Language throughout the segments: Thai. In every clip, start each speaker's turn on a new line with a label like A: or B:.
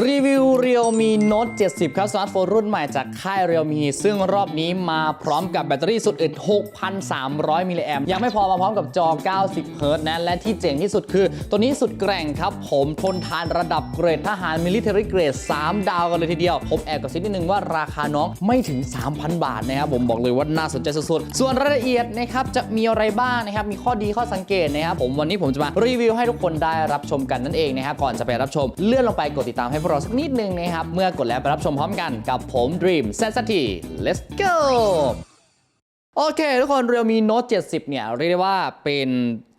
A: รีวิว Realme Note 70 ครับสมาร์ทโฟนรุ่นใหม่จากค่าย Realme ซึ่งรอบนี้มาพร้อมกับแบตเตอรี่สุดอึด 6,300 มิลลิแอมยังไม่พอมาพร้อมกับจอ 90 เฮิร์ตนะ และที่เจ๋งที่สุดคือ ตัวนี้สุดแกร่งครับ ผมทนทานระดับเกรดทหาร Military Grade 3ดาวกันเลยทีเดียว ผมแอบกระซิบนิดนึงว่าราคาน้องไม่ถึง 3,000 บาทนะครับ ผมบอกเลยว่าน่าสนใจสุดๆ ส่วนรายละเอียดนะครับจะมีอะไรบ้างนะครับ มีข้อดีข้อสังเกตนะครับ ผมวันนี้ผมจะมารีวิวให้ทุกคนได้รับชมกันนั่นเองนะครับ ก่อนจะไปรับชมเลื่อนลงไปกดติดตามให้พวกเราสักนิดนึงนะครับ เมื่อกดแล้วไปรับชมพร้อมกันกับผม Dream แซสที let's go โอเค ทุกคน Realme Note 70 เนี่ย เรียกได้ว่าเป็น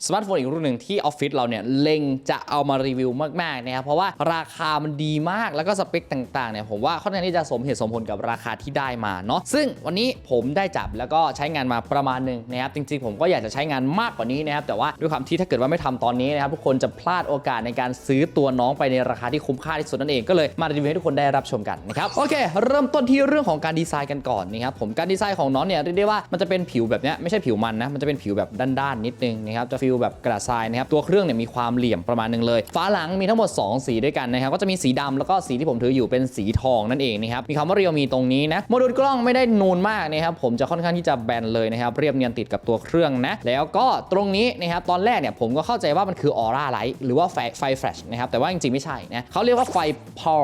A: สมาร์ทโฟนอีกรุ่นหนึ่งที่ออฟฟิศเราเนี่ยเล็งจะเอามารีวิวมากๆนะครับเพราะว่าราคามันดีมากแล้วก็สเปคต่างๆเนี่ยผมว่าค่อนข้างที่จะสมเหตุสมผลกับราคาที่ได้มาเนาะซึ่งวันนี้ผมได้จับแล้วก็ใช้งานมาประมาณหนึ่งนะครับจริงๆ ผมก็อยากจะใช้งานมากกว่านี้นะครับแต่ว่าด้วยความที่ถ้าเกิดว่าไม่ทำตอนนี้นะครับทุกคนจะพลาดโอกาสในการซื้อตัวน้องไปในราคาที่คุ้มค่าที่สุดนั่นเองก็เลยมารีวิวให้ทุกคนได้รับชมกันนะครับโอเค เริ่มต้นที่เรื่องของการดีไซน์กันก่อนนะครับผมการดีไซน์ของน้องเนี่ยเรียกได้ว่ามันจะเป็นผิวแบบเนี้ยไม่ใช่ผิวมันนะมันจะเป็นผิวแบบด้านๆนิดนึงนะครับจะฟิลแบบกระดาษทรายนะครับตัวเครื่องเนี่ยมีความเหลี่ยมประมาณหนึงเลยฝาหลังมีทั้งหมด 2 สีด้วยกันนะครับก็จะมีสีดำแล้วก็สีที่ผมถืออยู่เป็นสีทองนั่นเองนะครับมีคำว่าเรียวมีตรงนี้นะโมดูลกล้องไม่ได้นูนมากนะครับผมจะค่อนข้างที่จะแบนเลยนะครับเรียบเนียนติดกับตัวเครื่องนะแล้วก็ตรงนี้นะครับตอนแรกเนี่ยผมก็เข้าใจว่ามันคือออร่าไลท์หรือว่าไฟไฟแฟลชนะครับแต่ว่าจริงๆไม่ใช่นะเขาเรียกว่าไฟพอล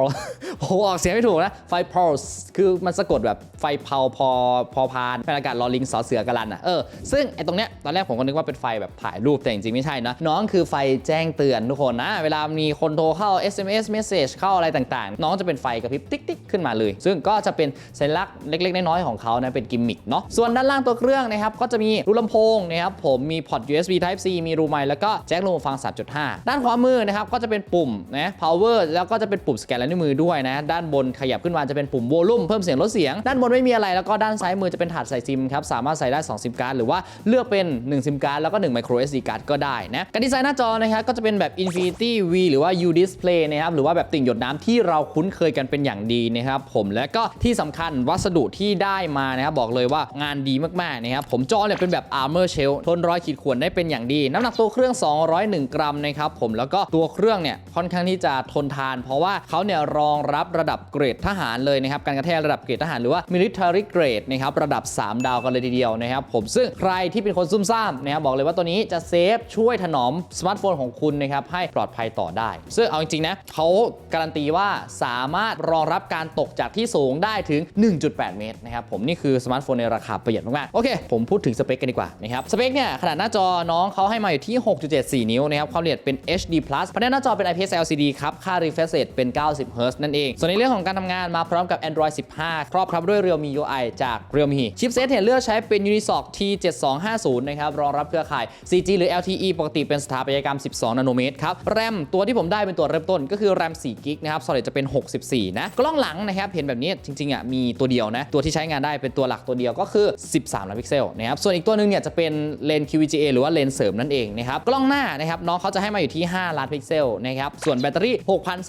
A: ผมออกเสียงไม่ถูกนะไฟพอลคือมันสะกดแบบไฟเผาพอพอพานเป็นอากาศลอลิงสอเสือกะลันอะเออซึ่งไอ้ตรงเนี้ยตอนแรกผมก็นึกว่าเป็นไฟแบบถ่ายรูปแต่จริงๆไม่ใช่นะน้องคือไฟแจ้งเตือนทุกคนนะ เวลามีคนโทรเข้า SMS message เข้าอะไรต่างๆ น้องจะเป็นไฟกระพริบติ๊กติ๊กขึ้นมาเลย ซึ่งก็จะเป็นสัญลักษณ์เล็กๆ น้อยๆของเขานะเป็นกิมมิคเนาะส่วนด้านล่างตัวเครื่องนะครับก็จะมีรูลำโพงนะครับผมมีพอร์ต USB Type C มีรูไมค์แล้วก็แจ็คลำโพงฟัง 3.5 ด้านขวามือนะครับก็จะเป็นปุ่มนะ power แล้วก็จะเป็นปุ่มสแกนลายนิ้วมือด้วยนะ ด้านบนขยับขึ้นมาจะเป็นปุ่มโวลูมเพิ่มเสียงลดเสียง ด้านบนไม่มีอะไรแล้วก็ด้านซ้ายมือจะเป็นถาดใส่ซิมครับสามารถใส่ได้2ซิมการ์ดหรือว่าเลือกเป็น1ซิมการ์ดแล้วก็1 micro SD card ก็ได้นะการดีไซน์หน้าจอนะครับก็จะเป็นแบบ Infinity V หรือว่า U Display นะครับหรือว่าแบบติ่งหยดน้ำที่เราคุ้นเคยกันเป็นอย่างดีนะครับผมและก็ที่สำคัญวัสดุที่ได้มานะครับบอกเลยว่างานดีมากๆนะครับผมจอเนี่ยเป็นแบบ Armor Shell ทนรอยขีดข่วนได้เป็นอย่างดี น้ำหนักตัวเครื่อง 201 กรัมนะครับผมแล้วก็ตัวเครื่องเนี่ยค่อนข้างที่จะทนทาน เพราะว่าเขาเนี่ยรองรับระดับเกรดทหารเลยนะครับการกระแทกระดับเกรดทหารหรือว่า military grade นะครับระดับ 3 ดาวกันเลยทีเดียวนะครับผมซึ่งใครที่เป็นคนซุ่มซ่ามนะครับบอกเลยว่าตัวนี้จะเซฟช่วยถนอมสมาร์ทโฟนของคุณนะครับให้ปลอดภัยต่อได้ ซึ่งเอาจริงๆนะเขาการันตีว่าสามารถรองรับการตกจากที่สูงได้ถึง 1.8 เมตรนะครับผมนี่คือสมาร์ทโฟนในราคาประหยัดมากๆโอเค ผมพูดถึงสเปคกันดีกว่านะครับสเปคเนี่ยขนาดหน้าจอน้องเขาให้มาอยู่ที่ 6.74 นิ้วนะครับความละเอียดเป็น HD+ ภายในหน้าจอเป็น IPS LCD ครับค่า refresh rate เป็น 90 Hz นั่นเอง ส่วนในเรื่องของการทำงานมาพร้อมกับ Android 15 ครอบคลุมด้วย Realme UI จาก Realme ชิปเซตเนี่ยเลือกใช้เป็น Unisoc T7250 นะครับรองรับเครือข่าย 4G หรือ LTE ปกติเป็นสถาปัตยกรรม 12 นาโนเมตรครับ แรมตัวที่ผมได้เป็นตัวเริ่มต้นก็คือแรม4กิกนะครับ Solid จะเป็น 64 นะ กล้องหลังนะครับ เห็นแบบนี้จริงๆอะมีตัวเดียวนะ ตัวที่ใช้งานได้เป็นตัวหลักตัวเดียวก็คือ 13 ล้านพิกเซลนะครับ ส่วนอีกตัวหนึงเนี่ยจะเป็นเลน QVGA หรือว่าเลนเสริมนั่นเองนะครับกล้องหน้านะครับน้องเขาจะให้มาอยู่ที่ 5 ล้านพิกเซลนะครับส่วนแบตเตอรี่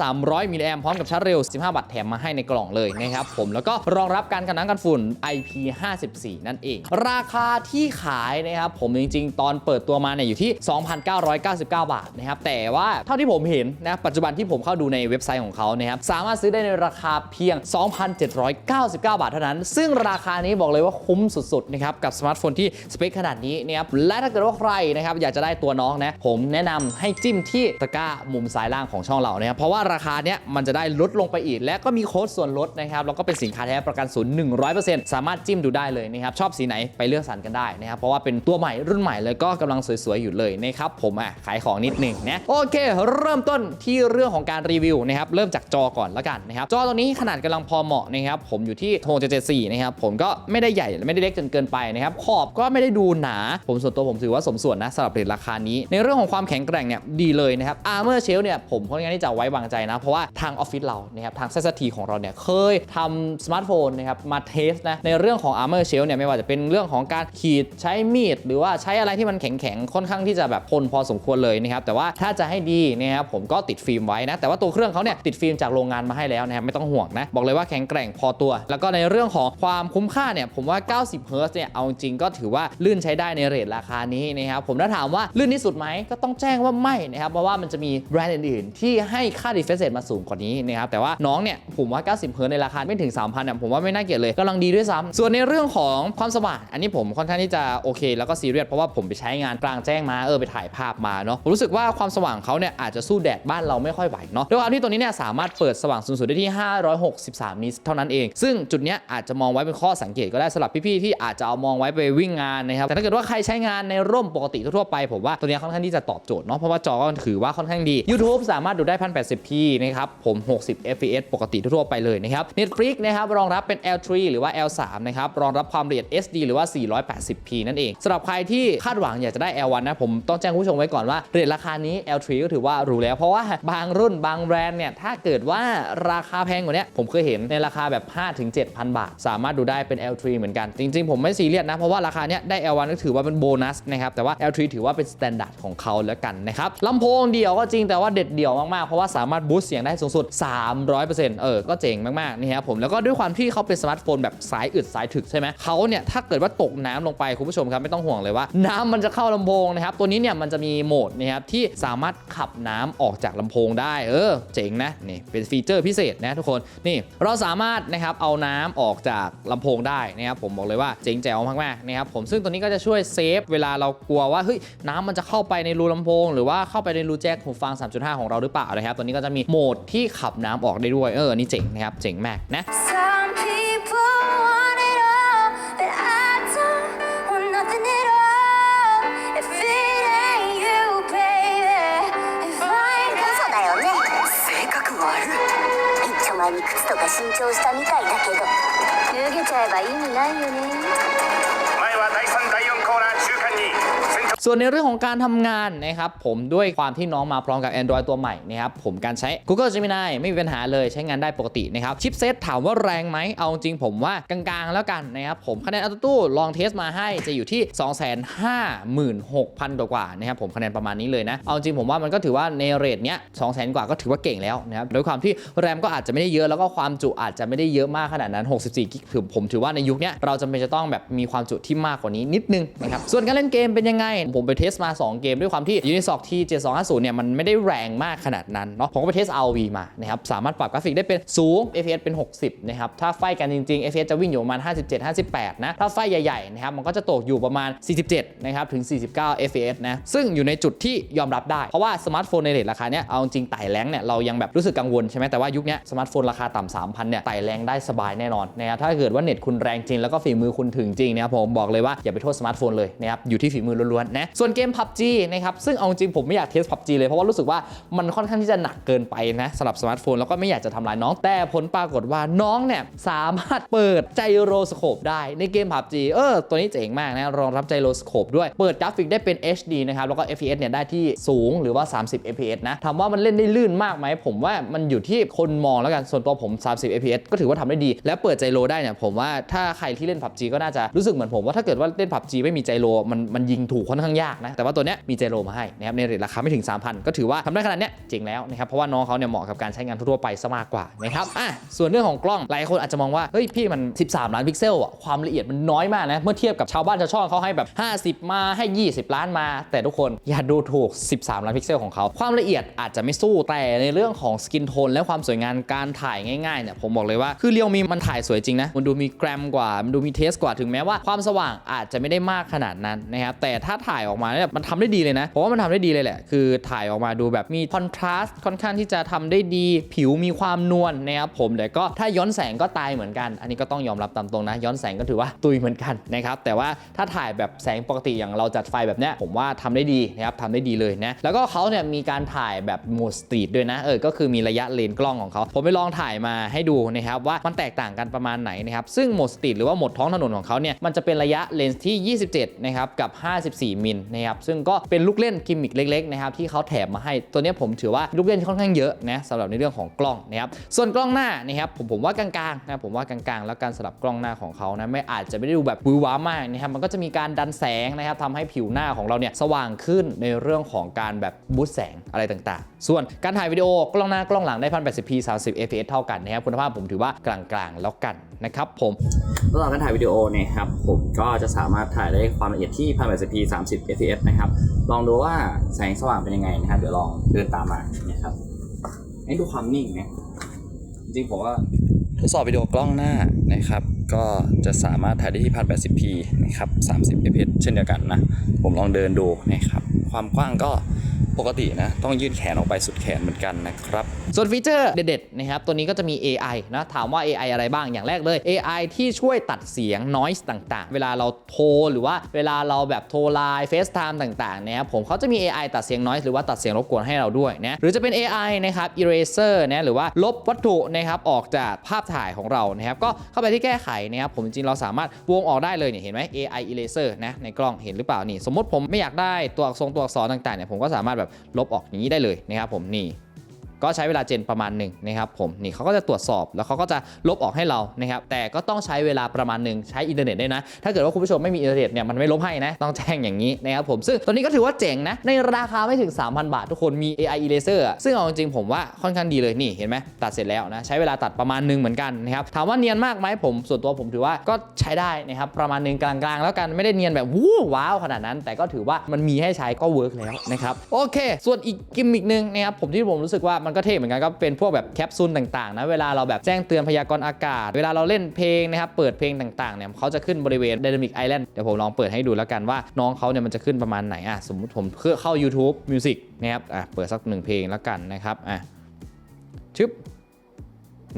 A: 6,300 มิลลิแอมพร้อมกับชาร์จเร็ว 15 วัตต์แถมมาให้ในกล่องเลยนะครับผมแล้วก็รองรับการกันน้ำกันฝุ่น IP54 นั่นเอง ราคาที่ขายนะครับผมจริง ๆ ตอนเปิดตัวมาเนี่ยอยู่ที่ 2,999 บาทนะครับแต่ว่าเท่าที่ผมเห็นนะปัจจุบันที่ผมเข้าดูในเว็บไซต์ของเขานะครับสามารถซื้อได้ในราคาเพียง 2,799 บาทเท่านั้น ซึ่งราคานี้บอกเลยว่าคุ้มสุดๆนะครับกับสมาร์ทโฟนที่สเปคขนาดนี้นะครับและถ้าเกิดว่าใครนะครับอยากจะได้ตัวน้องนะผมแนะนำให้จิ้มที่ตะกร้ามุมซ้ายล่างของช่องเรานะครับเพราะว่าราคาเนี้ยมันจะได้ลดลงไปอีก และก็มีโค้ดส่วนลดนะครับแล้วก็เป็นสินค้าแท้ประกันศูนย์100%สามารถจิ้มดูได้เลยนะครับชอบสีไหนไปเลือกสรรกันได้นะครับเพราะว่าเป็นตัวใหม่รุ่นใหม่เลยก็กำลังสวยๆอยู่เลยนะครับผมอะขายของนิดหนึ่งนะโอเค เริ่มต้นที่เรื่องของการรีวิวนะครับเริ่มจากจอก่อนและกันนะครับจอตัวนี้ขนาดกำลังพอเหมาะนะครับผมอยู่ที่6.74นะครับผมก็ไม่ได้ใหญ่ไม่ได้เล็กจนเกินไปนะครับขอบก็ไม่ได้ดูหนา ผมส่วนตัวผมถือว่าสมส่วนนะสำหรับเรทราคานี้ ในเรื่องของความแข็งแกร่งเนี่ยดีเลยนะครับ Armor Shell เนี่ยผมค่อนข้างที่จะไว้วางใจนะ เพราะว่าทางออฟฟิศเรานะครับทางเซสทีของเราเนี่ยเคยทำสมาร์ทโฟนนะครับมาเทสนะในเรื่องของ Armor Shell เนี่ยไม่ว่าจะเป็นเรื่องของการขีดใช้มีด หรือว่าใช้อะไรที่มันแข็งๆค่่อนข้างที่จะแบบทนพอสมควรเลยนะครับแต่ว่าถ้าจะให้ดีนะครับผมก็ติดฟิล์มไว้นะแต่ว่าตัวเครื่องเขาเนี่ยติดฟิล์มจากโรงงานมาให้แล้วนะครับไม่ต้องห่วงนะบอกเลยว่าแข็งแกร่งพอตัว แล้วก็ในเรื่องของความคุ้มค่าเนี่ยผมว่า 90เฮิร์ตเนี่ยเอาจริงก็ถือว่าลื่นใช้ได้ในเรทราคานี้นะครับผมถ้าถามว่าลื่นที่สุดไหมก็ต้องแจ้งว่าไม่นะครับเพราะว่ามันจะมีแบรนด์อื่นๆ ที่ให้ค่าดีเฟ c เ e มาสูงกว่านี้นะครับแต่ว่าน้องเนี่ยผมว่า 90เฮิร์ตในราคาไม่ถึง 3,000เนี่ยผมว่าไม่น่าเกลียดเลยกำลังดีด้วยซ้ำส่วนในเรื่องของความสว่างอันนี้ผมค่อนข้างที่จะโอเค แล้วก็ซีเรียสเพราะว่าผมไปใช้งานกลางแจ้งมาเออไปถ่ายภาพมาเนาะผมรู้สึกว่าความสว่างเขาเนี่ยอาจจะสู้แดดบ้านเราไม่ค่อยไหวเนาะด้วยความที่ตัวนี้เนี่ยสามารถเปิดสว่างสูงสุดได้ที่ 563 นิตเท่านั้นเอง ซึ่งจุดเนี้ยอาจจะมองไว้เป็นข้อสังเกตก็ได้สำหรับพี่ๆที่อาจจะเอามองไว้ไปวิ่งงานนะครับแต่ถ้าเกิดว่าใครใช้งานในร่มปกติทั่วไป ผมว่าตัวนี้ค่อนข้างที่จะตอบโจทย์เนาะเพราะว่าจอก็ถือว่าค่อนข้างดี YouTube สามารถดูได้ 1080p นะครับผม60 fps ปกติทั่วไปเลยนะครับ Netflix นะครับรองรับเป็น L3 หรือว่า L3 นะครับรองรับความละเอียด SD หรือว่า 480p นั่นเองสำหรับใครที่คาดหวังอยากจะได้ L1 นะ ผมต้องแจ้งผู้ชมไว้ก่อนว่าเรทราคานี้ L3 ก็ถือว่าหรูแล้ว เพราะว่าบางรุ่นบางแบรนด์เนี่ย ถ้าเกิดว่าราคาแพงกว่านี้ผมเคยเห็นในราคาแบบ 5-7,000 บาท สามารถดูได้เป็น L3 เหมือนกัน จริง ๆ ผมไม่ซีเรียสนะ เพราะว่าราคาเนี้ยได้ L1 ก็ถือว่าเป็นโบนัสนะครับแต่ว่า L3 ถือว่าเป็นสแตนดาร์ดของเขาแล้วกันนะครับลำโพงเดี่ยวก็จริงแต่ว่าเด็ดเดี่ยวมากๆเพราะว่าสามารถบูสต์เสียงได้สูงสุด 300%เออก็เจ๋งมากๆนี่ครับผมแล้วก็ด้วยความที่เขาเป็นสมาร์ทโฟนแบบสายอึดสายถึกใช่ไหมเขาเนี่ยถ้าเกิดว่าตกน้ำลงไปคุณผู้ชมครับไม่ต้องห่วงเลยว่าน้ำมันจะเข้าลำโพงนะครับ ตัวนี้เนี่ยมันจะมีโหมดนะครับที่สามารถขับน้ำออกจากลำโพงได้เออเจ๋งนะนี่เป็นฟีเจอร์พิเศษนะทุกคนนี่เราสามารถนะครับเอาน้ำออกจากลำโพงได้นะครับผมบอกเลยว่าเจ๋งแจ๋วมากๆนะครับผมซึ่งตัวนี้ก็จะช่วยเซฟเวลาเรากลัวว่าเฮ้ยน้ำมันจะเข้าไปในรูลำโพง หรือว่าเข้าไปในรูแจ็คหูฟัง 3.5 ของเราหรือเปล่านะครับตัวนี้ก็จะมีโหมดที่ขับน้ำออกได้ด้วยเออนี่เจ๋งนะครับเจ๋งมากนะ
B: いくつとか新調したみたいだけど。脱げちゃえば意味ないよね。
C: 前は第3第
A: ส่วนในเรื่องของการทำงานนะครับผมด้วยความที่น้องมาพร้อมกับ Android ตัวใหม่นะครับผมการใช้ Google Gemini ไม่มีปัญหาเลยใช้งานได้ปกตินะครับชิปเซตถามว่าแรงไหมเอาจริงผมว่ากลางๆแล้วกันนะครับผมคะแนนอัตตู้ลองเทสมาให้จะอยู่ที่ 256,000 กว่านะครับผมคะแนนประมาณนี้เลยนะ เอาจริงผมว่ามันก็ถือว่าในเรทเนี้ย200,000 กว่าก็ถือว่าเก่งแล้วนะครับด้วยความที่แรมก็อาจจะไม่ได้เยอะแล้วก็ความจุอาจจะไม่ได้เยอะมากขนาดนั้น 64กิกผมถือว่าในยุคนี้เราจำเป็นจะต้องแบบมีความจุที่มากกว่านี้นิดนึงนะครับส่วนการล่นเกมเป็นยังไง ผมไปเทสมา 2 เกมด้วยความที่ Unisoc T7250 เนี่ยมันไม่ได้แรงมากขนาดนั้นเนาะผมก็ไปเทส RV มานะครับสามารถปรับกราฟิกได้เป็นสูง FPS เป็น 60นะครับถ้าไฟกันจริงๆ FPS จะวิ่งอยู่ประมาณ 57 58 นะถ้าไฟใหญ่ๆนะครับมันก็จะตกอยู่ประมาณ 47นะครับถึง 49 FPS นะซึ่งอยู่ในจุดที่ยอมรับได้เพราะว่าสมาร์ทโฟนในเรทราคาเนี้ยเอาจริงไต่แรงเนี่ยเรายังแบบรู้สึกกังวลใช่ไหมแต่ว่ายุคนี้สมาร์ทโฟนราคาต่ำ3,000เนี่ยไต่แรงได้สบายแน่นอนนะครับถ้าเกิดว่าเน็ตคุณแรงจริงแล้วก็ฝีมือคุณถึงจริงนะครับผมบอกเลยว่าอย่าไปโทษสมาร์ทโฟนเลยนะครับอยู่ที่ฝีมือล้วนๆนะส่วนเกม PUBG นะครับซึ่งเอาจริงผมไม่อยากเทส PUBG เลยเพราะว่ารู้สึกว่ามันค่อนข้างที่จะหนักเกินไปนะสำหรับสมาร์ทโฟนแล้วก็ไม่อยากจะทำลายน้อง แต่ผลปรากฏว่าน้องเนี่ยสามารถเปิดไจโรสโคปได้ในเกม PUBG เออตัวนี้เจ๋งมากนะรองรับไจโรสโคปด้วยเปิดกราฟิกได้เป็น HD นะครับแล้วก็ FPS เนี่ยได้ที่สูงหรือว่า 30 FPS นะถามว่ามันเล่นได้ลื่นมากไหมผมว่ามันอยู่ที่คนมองแล้วกันส่วนตัวผม 30 FPS ก็ถือว่าทำได้ดี แล้วเปิดไจโรได้เนี่ยผมว่าถ้าใครที่เล่น PUBG ก็น่าจะรู้สึกเหมือนผมว่าถ้าเกิดว่าเล่น PUBG ไม่มีไจโรมันมันยิงถูกค่อนข้างยากนะแต่ว่าตัวเนี้ยมีไจโรมาให้นะครับในเรทราคาไม่ถึง 3,000 ก็ถือว่าทำได้ขนาดเนี้ยเจ๋งแล้วนะครับเพราะว่าน้องเขาเนี่ยเหมาะกับการใช้งานทั่วไปซะมากกว่านะครับอะส่วนเรื่องของกล้องหลายคนอาจจะมองว่าเฮ้ยพี่มัน 13 ล้านพิกเซลอะความละเอียดมันน้อยมากนะเมื่อเทียบกับชาวบ้านชาวช่องเขาให้แบบ 50 มาให้ 20 ล้านมา แต่ทุกคนอย่าดูถูก 13 ล้านพิกเซลของเขาความละเอียดอาจจะไม่สู้แต่ในเรื่องของสกินโทนและความสวยงามการถ่ายง่ายๆเนี่ยผมบอกเลยว่าคือเรียวมีมันถ่ายสวยจริงนะมันดูมีแกรมกว่ามันดูมีเทสกว่าถึงแม้ว่าความสว่างอาจจะไม่ได้มากขนาดนั้นนะครับแต่ถ้าถ่ายออกมาเนี่ยมันทำได้ดีเลยนะผมว่ามันทำได้ดีเลยแหละ คือถ่ายออกมาดูแบบมีคอนทราสต์ค่อนข้างที่จะทำได้ดีผิวมีความนวลนะครับผมแต่ก็ถ้าย้อนแสงก็ตายเหมือนกัน อันนี้ก็ต้องยอมรับตามตรงนะ ย้อนแสงก็ถือว่าตุยเหมือนกันนะครับแต่ว่าถ้าถ่ายแบบแสงปกติอย่างเราจัดไฟแบบเนี้ยผมว่าทำได้ดีนะครับทำได้ดีเลยนะแล้วก็เขาเนี่ยมีการถ่ายแบบโหมดสตรีทด้วยนะเออก็คือมีระยะเลนกล้องของเขาผมไปลองถ่ายมาให้ดูนะครับว่ามันแตกต่างกันประมาณไหนนะครับซึ่งโหมดสตรีทหรือว่าโหมดท้องถนนของเขาเนี่ยมันจะเป็นระยะเลนส์ที่ 27นะครับกับ 54 มิลนะครับซึ่งก็เป็นลูกเล่นกิมมิคเล็กๆนะครับที่เขาแถมมาให้ตัวนี้ผมถือว่าลูกเล่นค่อนข้างเยอะนะสำหรับในเรื่องของกล้องนะครับส่วนกล้องหน้านะครับผมผมว่ากลางๆนะผมว่ากลางๆ แล้วการสลับกล้องหน้าของเขานะไม่อาจจะไม่ได้ดูแบบบื้อว้ามากนะครับมันก็จะมีการดันแสงนะครับทำให้ผิวหน้าของเราเนี่ยสว่างขึ้นในเรื่องของการแบบบูสแสงอะไรต่างๆ ส่วนการถ่ายวิดีโอกล้องหน้ากล้องหลังได้ 1080p 30 fps เท่ากันนะครับคุณภาพผมถือว่ากลางๆแล้วกันนะครับผมสำหรับการถ่ายวิดีโอเนี่ยครับผมก็จะสามารถถ่ายได้ความละเอียดที่ 1080p 30 fps นะครับ ลองดูว่าแสงสว่างเป็นยังไงนะครับ เดี๋ยวลองเดินตามมานะครับให้ดูความนิ่งนะ จริงผมว่าทดสอบวิดีโอกล้องหน้านะครับ ก็จะสามารถถ่ายได้ที่ 1080p นะครับ 30 fps เช่นเดียวกันนะ ผมลองเดินดูนะครับ ความกว้างก็ปกตินะ ต้องยื่นแขนออกไปสุดแขนเหมือนกันนะครับ ส่วนฟีเจอร์เด็ดๆนะครับตัวนี้ก็จะมี AI นะถามว่า AI อะไรบ้างอย่างแรกเลย AI ที่ช่วยตัดเสียง noise ต่างๆ เวลาเราโทรหรือว่าเวลาเราแบบโทรไลน์ FaceTime ต่างๆนะครับผมเขาจะมี AI ตัดเสียง noise หรือว่าตัดเสียงรบกวนให้เราด้วยนะหรือจะเป็น AI นะครับ eraser นะหรือว่าลบวัตถุนะครับออกจากภาพถ่ายของเรานะครับก็เข้าไปที่แก้ไขนะครับผมจริงเราสามารถวงออกได้เลยเนี่ยเห็นไหม AI eraser นะในกล้องเห็นหรือเปล่านี่สมมติผมไม่อยากได้ตัวอักษรตัวอักษรต่างๆเนี่ยผมก็สามารถแบบลบออกอย่างนี้ได้เลยนะครับผมนี่ ก็ใช้เวลาเจนประมาณหนึ่งนะครับผมนี่เขาก็จะตรวจสอบแล้วเขาก็จะลบออกให้เรานะครับแต่ก็ต้องใช้เวลาประมาณหนึ่งใช้อินเทอร์เน็ตด้วยนะ ถ้าเกิดว่าคุณผู้ชมไม่มีอินเทอร์เน็ตเนี่ยมันไม่ลบให้นะต้องแจ้งอย่างนี้นะครับผมซึ่งตัวนี้ก็ถือว่าเจ๋งนะในราคาไม่ถึง 3,000 บาททุกคนมี AI eraser ซึ่งเอาจริงผมว่าค่อนข้างดีเลยนี่เห็นไหมตัดเสร็จแล้วนะใช้เวลาตัดประมาณหนึ่งเหมือนกันนะครับถามว่าเนียนมากไหมผมส่วนตัวผมถือว่าก็ใช้ได้นะครับประมาณหนึ่งกลางๆ แล้วกันไม่ได้เนียนแบบวู้ว้าวขนาดนั้น แต่ก็ถือว่ามันมีให้ใช้ก็เวิร์กแล้วนะครับโอเค ส่วนอีกกิมมิกหนึ่งนะครับผมที่ผมรู้สึกว่ามันก็เท่เหมือนกันก็เป็นพวกแบบแคปซูลต่างๆนะเวลาเราแบบแจ้งเตือนพยากรณ์อากาศ เวลาเราเล่นเพลงนะครับเปิดเพลงต่างๆเนี่ยเขาจะขึ้นบริเวณ Dynamic Island เดี๋ยวผมลองเปิดให้ดูแล้วกันว่าน้องเขาเนี่ยมันจะขึ้นประมาณไหนอะสมมติผมเข้า YouTube Music นะครับอะเปิดสักหนึ่งเพลงแล้วกันนะครับอะชึบ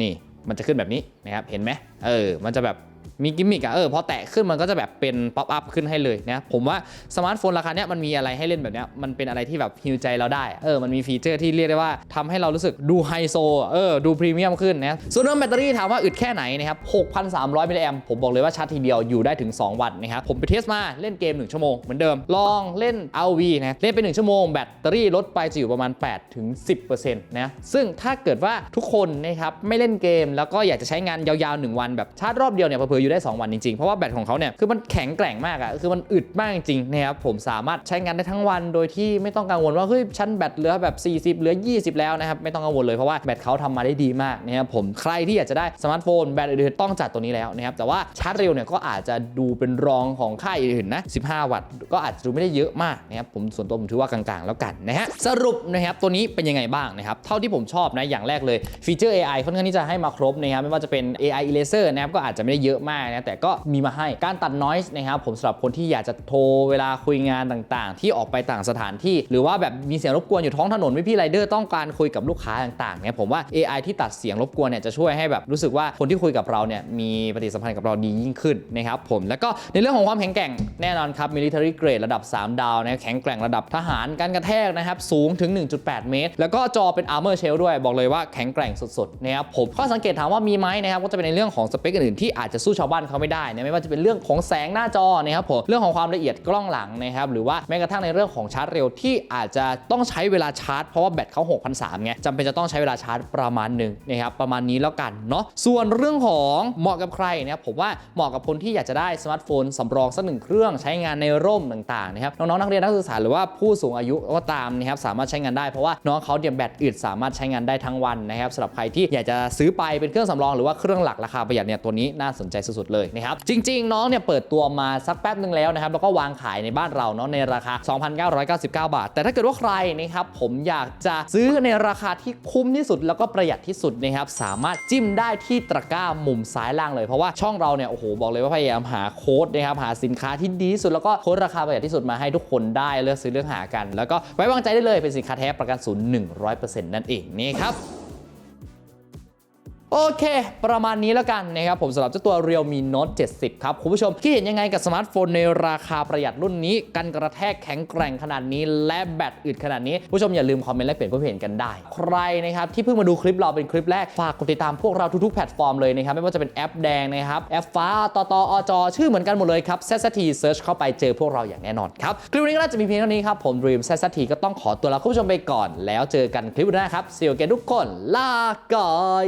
A: นี่มันจะขึ้นแบบนี้นะครับเห็นไหมเออมันจะแบบ มีกิมมิกอะเออพอแตะขึ้นมันก็จะแบบเป็นป๊อปอัพขึ้นให้เลยนะผมว่าสมาร์ทโฟนราคาเนี้ยมันมีอะไรให้เล่นแบบเนี้ยมันเป็นอะไรที่แบบฮิวใจเราได้เออมันมีฟีเจอร์ที่เรียกได้ว่าทำให้เรารู้สึกดูไฮโซเออดูพรีเมียมขึ้นนะส่วนเรื่องแบตเตอรี่ถามว่าอึดแค่ไหนนะครับ6,300มิลลิแอมผมบอกเลยว่าชาร์จทีเดียวอยู่ได้ถึง 2 วันนะครับผมไปเทสมาเล่นเกม 1 ชั่วโมงเหมือนเดิมลองเล่น RV นะเล่นไป 1 ชั่วโมงแบตเตอรี่ลดไปจะอยู่ประมาณ8ถึง10%นะซึ่งถ้าเกิดว่าทุกคนนะครับไม่เล่นเกม แล้วก็อยากจะใช้งานยาวๆ 1 วันแบบชาร์จรอบเดียวเนี่ยเผลออยู่ได้ 2 วันจริงๆ เพราะว่าแบตของเขาเนี่ยคือมันแข็งแกร่งมากอะคือมันอึดมากจริงๆนะครับผมสามารถใช้งานได้ทั้งวันโดยที่ไม่ต้องกังวลว่าเฮ้ยชั้นแบตเหลือแบบ 40 เหลือ 20 แล้วนะครับไม่ต้องกังวลเลยเพราะว่าแบตเขาทำมาได้ดีมากนะครับผมใครที่อยากจะได้สมาร์ทโฟนแบตอื่นๆต้องจัดตัวนี้แล้วนะครับแต่ว่าชาร์จเร็วเนี่ยก็อาจจะดูเป็นรองของค่ายอื่นๆนะ 15 วัตต์ก็อาจจะดูไม่ได้เยอะมากนะครับผมส่วนตัวผมถือว่ากลางๆ แล้วกันนะฮะสรุปนะครับตัวนี้เป็นยังไงบ้างนะครับเท่าที่ผมชอบนะอย่างแรกเลยฟีเจอร์ AI ค่อนข้างที่จะให้มาครบนะครับไม่ว่าจะเป็น AI eraser นะครับก็อาจจะไม่ได้เยอะมากนะแต่ก็มีมาให้การตัด noise นะครับผมสำหรับคนที่อยากจะโทรเวลาคุยงานต่างๆ ที่ออกไปต่างสถานที่ หรือว่าแบบมีเสียงรบกวนอยู่ท้องถนนพี่ไรเดอร์ต้องการคุยกับลูกค้าต่างๆเนี่ยผมว่า AI ที่ตัดเสียงรบกวนเนี่ยจะช่วยให้แบบรู้สึกว่าคนที่คุยกับเราเนี่ยมีปฏิสัมพันธ์กับเราดียิ่งขึ้นนะครับผมแล้วก็ในเรื่องของความแข็งแกร่งแน่นอนครับ military grade ระดับ 3 ดาวนะแข็งแกร่งระดับทหารการกระแทกนะครับสูงถึง 1.8 เมตร แล้วก็จอเป็น armor shell ด้วย บอกเลยว่าแข็งแกร่งสุดๆนะครับผมข้อสังเกตถามว่ามีไหมนะครับก็จะเป็นในเรื่องของสเปคอื่นๆที่อาจจะสู้ชาวบ้านเขาไม่ได้นะไม่ว่าจะเป็นเรื่องของแสงหน้าจอนะครับผมเรื่องของความละเอียดกล้องหลังนะครับหรือว่าแม้กระทั่งในเรื่องของชาร์จเร็วที่อาจจะต้องใช้เวลาชาร์จเพราะว่าแบตเขา6,300ไงจำเป็นจะต้องใช้เวลาชาร์จประมาณหนึ่งนะครับประมาณนี้แล้วกันเนาะส่วนเรื่องของเหมาะกับใครนะครับผมว่าเหมาะกับคนที่อยากจะได้สมาร์ทโฟนสำรองสักหนึ่งเครื่องใช้งานในร่มต่างๆนะครับน้องๆนักเรียนนักศึกษาหรือว่าผู้สูงอายุก็ตามนะครับสามารถใช้งานได้เพราะว่าน้องเขาเดียแบตอึดสามารถใช้งานได้ทั้งวันนะครับสำหรับใครที่อยากจะซื้อไปเป็นเครื่องสำรองหรือว่าเครื่องหลักราคาประหยัดเนี่ยตัวนี้น่าสนใจสุดๆเลยนะครับจริง ๆ น้องเนี่ยเปิดตัวมาสักแป๊บนึงแล้วนะครับแล้วก็วางขายในบ้านเราเนาะในราคา 2,999 บาท แต่ถ้าเกิดว่าใครนะครับผมอยากจะซื้อในราคาที่คุ้มที่สุด แล้วก็ประหยัดที่สุดนะครับสามารถจิ้มได้ที่ตะกร้ามุมซ้ายล่างเลยเพราะว่าช่องเราเนี่ยโอ้โหบอกเลยว่าพยายามหาโค้ดนะครับหาสินค้าที่ดีที่สุดแล้วก็โค้ดราคาประหยัดที่สุดมาให้ทุกคนได้เลือกซื้อเลือกหากัน แล้วก็ไว้วางใจได้เลยเป็นสินค้าแท้ประกันศูนย์100%นั่นเองนี่ครับ โอเค ประมาณนี้แล้วกันนะครับผมสำหรับเจ้าตัว Realme Note 70 ครับ คุณผู้ชมคิดเห็นยังไงกับสมาร์ทโฟนในราคาประหยัดรุ่นนี้ กันกระแทกแข็งแกร่งขนาดนี้ และแบตอึดขนาดนี้ ผู้ชมอย่าลืมคอมเมนต์และเปลี่ยนความเห็นกันได้ ใครนะครับที่เพิ่งมาดูคลิปเราเป็นคลิปแรก ฝากกดติดตามพวกเราทุกๆแพลตฟอร์มเลยนะครับไม่ว่าจะเป็นแอปแดงนะครับแอปฟ้าตอตอจอชื่อเหมือนกันหมดเลยครับ z z t Search เข้าไปเจอพวกเราอย่างแน่นอนครับคลิปวันนี้ก็น่าจะมีเพียงเท่านี้ครับผม Dream z z t ก็ต้องขอตัวลาคุณผู้ชมไปก่อน แล้วเจอกันคลิปหน้าครับ See you again ทุกคนลาก่อย